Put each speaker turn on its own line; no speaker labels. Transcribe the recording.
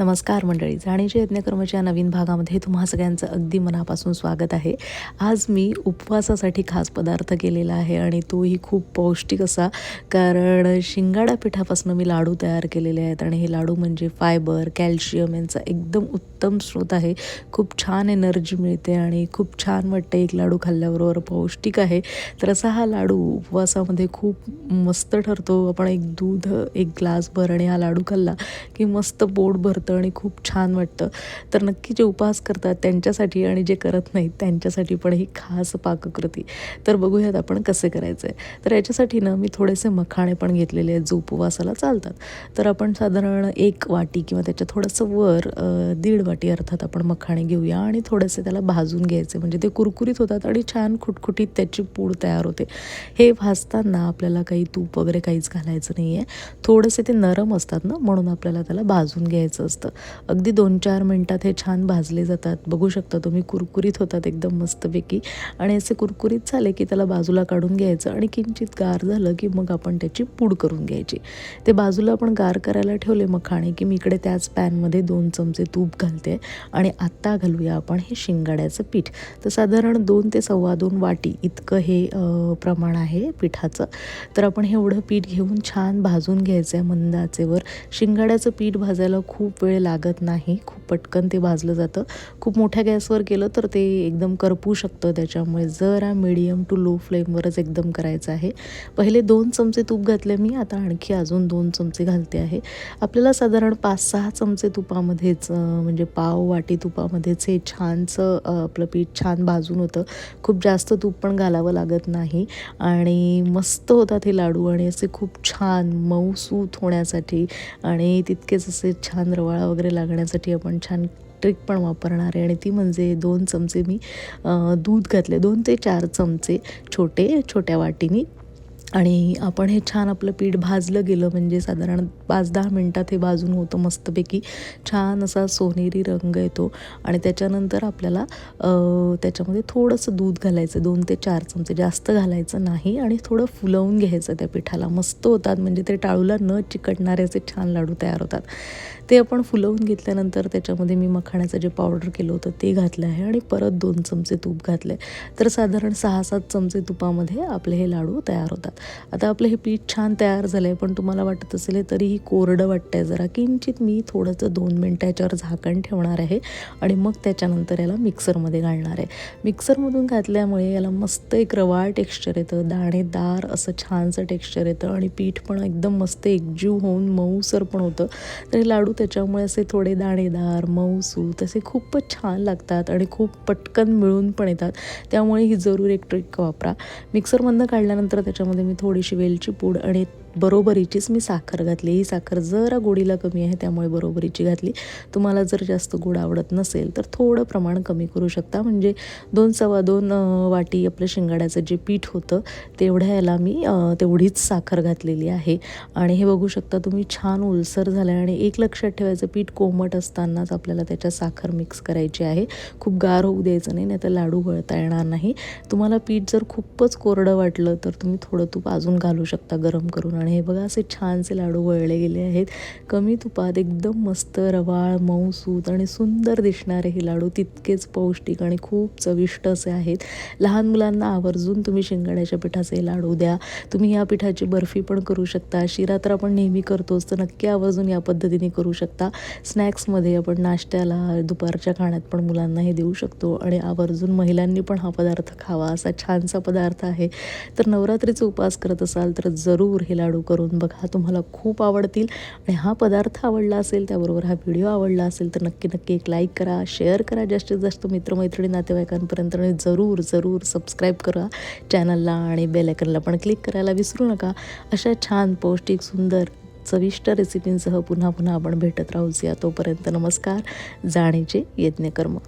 नमस्कार मंडळी. जाणीचे यज्ञकर्मच्या नवीन भागामध्ये तुम्हा सगळ्यांचं अगदी मनापासून स्वागत आहे. आज मी उपवासासाठी खास पदार्थ केलेला आहे आणि तोही खूप पौष्टिक असा कारण शिंगाडा पिठापासून मी लाडू तयार केलेले आहेत आणि हे लाडू म्हणजे फायबर कॅल्शियम यांचा एकदम उत्तम स्रोत आहे. खूप छान एनर्जी मिळते आणि खूप छान वाटते एक लाडू खाल्ल्याबरोबर पौष्टिक आहे. तर असा हा लाडू उपवासामध्ये खूप मस्त ठरतो. आपण एक दूध एक ग्लासभर आणि हा लाडू खाल्ला की मस्त पोट भरतं. आणि खूप छान वाटतं. तर नक्की जे उपवास करतात त्यांच्यासाठी आणि जे करत नाहीत त्यांच्यासाठी पण ही खास पाककृती. तर बघूयात आपण कसे करायचं आहे तर याच्यासाठी ना मी थोडेसे मखाणे पण घेतलेले आहेत जो उपवासाला चालतात. तर आपण साधारण एक वाटी किंवा त्याच्या थोडंसं वर दीड वाटी अर्थात आपण मखाणे घेऊया आणि थोडेसे त्याला भाजून घ्यायचे. म्हणजे ते कुरकुरीत होतात आणि छान खुटखुटीत त्याची पूड तयार होते. हे भाजताना आपल्याला काही तूप वगैरे काहीच घालायचं नाही आहे थोडेसे ते नरम असतात ना म्हणून आपल्याला त्याला भाजून घ्यायचं असतं. अगदी दोन चार मिनटात हे छान भाजले जातात. बघू शकता तुम्ही कुरकुरीत होतात एकदम मस्तपैकी. आणि असे कुरकुरीत झाले की त्याला बाजूला काढून घ्यायचं आणि किंचित गार झालं की मग आपण त्याची पूड करून घ्यायची. ते बाजूला आपण गार करायला ठेवले मग खाणे की मी इकडे त्याच पॅनमध्ये दोन चमचे तूप घालते. आणि आत्ता घालूया आपण हे शिंगाड्याचं पीठ. तर साधारण दोन ते सव्वा दोन वाटी इतकं हे प्रमाण आहे पिठाचं. तर आपण हे एवढं पीठ घेऊन छान भाजून घ्यायचं आहे मंदाचेवर. शिंगाड्याचं पीठ भाजायला खूप वेळ लागत नाही. खूप पटकन ते भाजलं जातं. खूप मोठ्या गॅसवर केलं तर ते एकदम करपू शकतं त्याच्यामुळे जरा मिडियम टू लो फ्लेमवरच एकदम करायचं आहे. पहिले दोन चमचे तूप घातले मी. आता आणखी अजून दोन चमचे घालते आहे. आपल्याला साधारण पाच सहा चमचे तुपामध्येच म्हणजे पाव वाटी तुपामध्येच हे छानसं आपलं पीठ छान भाजून होतं. खूप जास्त तूप पण घालावं लागत नाही. आणि मस्त होतात हे लाडू आणि असे खूप छान मऊसूत होण्यासाठी आणि तितकेच असे छान रवाळा वगैरे लागण्यासाठी आपण छान ट्रिक पण वापरणार आहे. आणि ती म्हणजे दोन चमचे मी दूध घातले. दोन ते चार चमचे छोटे छोट्या वाटीने आणि आपण हे छान आपलं पीठ भाजलं गेलं म्हणजे साधारण पाच दहा मिनटात हे भाजून होतं मस्तपैकी. छान असा सोनेरी रंग येतो आणि त्याच्यानंतर आपल्याला त्याच्यामध्ये थोडंसं दूध घालायचं दोन ते चार चमचे जास्त घालायचं नाही आणि थोडं फुलवून घ्यायचं त्या पिठाला. मस्त होतात म्हणजे ते टाळूला न चिकटणारे असे छान लाडू तयार होतात. ते आपण फुलवून घेतल्यानंतर त्याच्यामध्ये मी मखाण्याचं जे पावडर केलं होतं ते घातलं आहे आणि परत दोन चमचे तूप घातलं आहे तर साधारण सहा सात चमचे तुपामध्ये आपले हे लाडू तयार होतात. आता आपलं हे पीठ छान तयार झालं आहे पण तुम्हाला वाटत असेल हे तरीही कोरडं वाटतं आहे जरा. किंचित मी थोडंसं दोन मिनटं याच्यावर झाकण ठेवणार आहे आणि मग त्याच्यानंतर याला मिक्सरमध्ये घालणार आहे. मिक्सरमधून घातल्यामुळे याला मस्त एक रवाळ टेक्स्चर येतं दाणेदार असं छानसं टेक्स्चर येतं आणि पीठ पण एकदम मस्त एकजीव होऊन मऊसर पण होतं. तर लाडू त्याच्यामुळे असे थोडे दाणेदार मऊसू तसे खूपच छान लागतात आणि खूप पटकन मिळून पण येतात. त्यामुळे ही जरूर एक ट्रिक वापरा. मिक्सरमधनं काढल्यानंतर त्याच्यामध्ये मी थोडीशी वेलची पूड आणि बरोबरीचीच मी साखर घातली. ही साखर जरा गोडीला कमी आहे त्यामुळे बरोबरीची घातली. तुम्हाला जर जास्त गोड आवडत नसेल तर थोडं प्रमाण कमी करू शकता. म्हणजे दोन सव्वा दोन वाटी आपलं शिंगाड्याचं जे पीठ होतं तेवढ्या याला मी तेवढीच साखर घातलेली आहे. आणि हे बघू शकता तुम्ही छान उलसर झालं आणि एक लक्षात ठेवायचं पीठ कोमट असतानाच आपल्याला त्याच्यात साखर मिक्स करायची आहे. खूप गार होऊ द्यायचं नाही नाही तर लाडू गळता येणार नाही. तुम्हाला पीठ जर खूपच कोरडं वाटलं तर तुम्ही थोडं तूप अजून घालू शकता गरम करून. आणि हे बघा असे छानसे लाडू वळले गेले आहेत. कमी तुपात एकदम मस्त रवाळ मऊसूत आणि सुंदर दिसणारे हे लाडू तितकेच पौष्टिक आणि खूप चविष्ट असे आहेत. लहान मुलांना आवर्जून तुम्ही शिंगाड्याच्या पिठाचे लाडू द्या. तुम्ही या पिठाची बर्फी पण करू शकता. शिरा तर आपण नेहमी करतोच तर नक्की आवर्जून या पद्धतीने करू शकता. स्नॅक्समध्ये आपण नाश्त्याला दुपारच्या खाण्यात पण मुलांना हे देऊ शकतो आणि आवर्जून महिलांनी पण हा पदार्थ खावा. असा छानसा पदार्थ आहे. तर नवरात्रीचा उपवास करत असाल तर जरूर हे लाडू करून बघा तुम्हाला खूप आवडतील. आणि हा पदार्थ आवडला असेल त्याबरोबर हा व्हिडिओ आवडला असेल तर नक्की नक्की एक लाईक करा शेअर करा. जास्तीत जास्त मित्रमैत्रिणी नातेवाईकांपर्यंत आणि जरूर जरूर सबस्क्राईब करा चॅनलला आणि बेलायकनला पण क्लिक करायला विसरू नका. अशा छान पौष्टिक सुंदर चविष्ट रेसिपींसह पुन्हा पुन्हा आपण भेटत राहूच या तोपर्यंत नमस्कार. जाणीचे यज्ञकर्म.